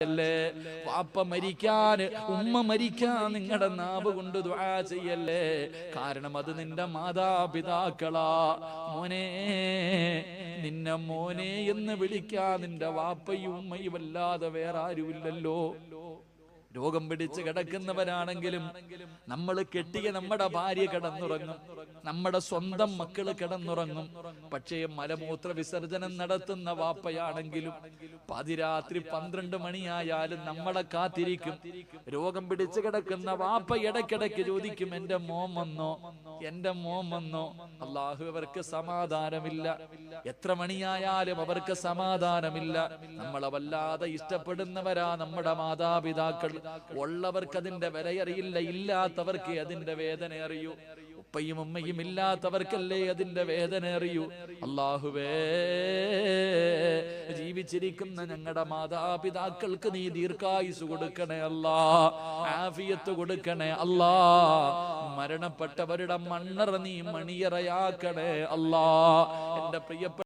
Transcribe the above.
ചെയ്യല്ലേ? വാപ്പ മരിക്കാൻ ഉമ്മ മരിക്കാൻ നിങ്ങളുടെ നാവ് കൊണ്ട് ദുആ ചെയ്യല്ലേ? കാരണം അത് നിന്റെ മാതാപിതാക്കളാ. മോനെ നിന്നെ മോനെ എന്ന് വിളിക്കാൻ നിന്റെ വാപ്പയും ഉമ്മയും അല്ലാതെ വേറെ ആരുമില്ലല്ലോ രോഗം പിടിച്ച് കിടക്കുന്നവരാണെങ്കിലും നമ്മൾ കെട്ടിയ നമ്മുടെ ഭാര്യ കിടന്നുറങ്ങും. നമ്മുടെ സ്വന്തം മക്കൾ കിടന്നുറങ്ങും. പക്ഷേ മലമൂത്ര വിസർജനം നടത്തുന്ന വാപ്പയാണെങ്കിലും പതിരാത്രി പന്ത്രണ്ട് മണിയായാലും നമ്മളെ കാത്തിരിക്കും. രോഗം പിടിച്ച് കിടക്കുന്ന വാപ്പ ഇടയ്ക്കിടയ്ക്ക് ചോദിക്കും എന്റെ മോം വന്നോ? എന്റെ മോം വന്നോ? അള്ളാഹു അവർക്ക് സമാധാനമില്ല. എത്ര മണിയായാലും അവർക്ക് സമാധാനമില്ല. നമ്മളെ വല്ലാതെ ഇഷ്ടപ്പെടുന്നവരാ നമ്മുടെ മാതാപിതാക്കൾ. ഉള്ളവർക്ക് അതിന്റെ വിലയറിയില്ല ഇല്ലാത്തവർക്ക് അതിന്റെ വേദന അറിയൂ. ഉപ്പയും ഉമ്മയും ഇല്ലാത്തവർക്കല്ലേ അതിന്റെ വേദന അറിയൂ. അള്ളാഹുവേ ജീവിച്ചിരിക്കുന്ന ഞങ്ങളുടെ മാതാപിതാക്കൾക്ക് നീ ദീർഘായുസ് കൊടുക്കണേ അല്ലാ. ആഫിയത്ത് കൊടുക്കണേ അല്ലാ. മരണപ്പെട്ടവരുടെ മണ്ണറ നീ മണിയറയാക്കണേ അല്ലാ. എന്റെ പ്രിയപ്പെട്ട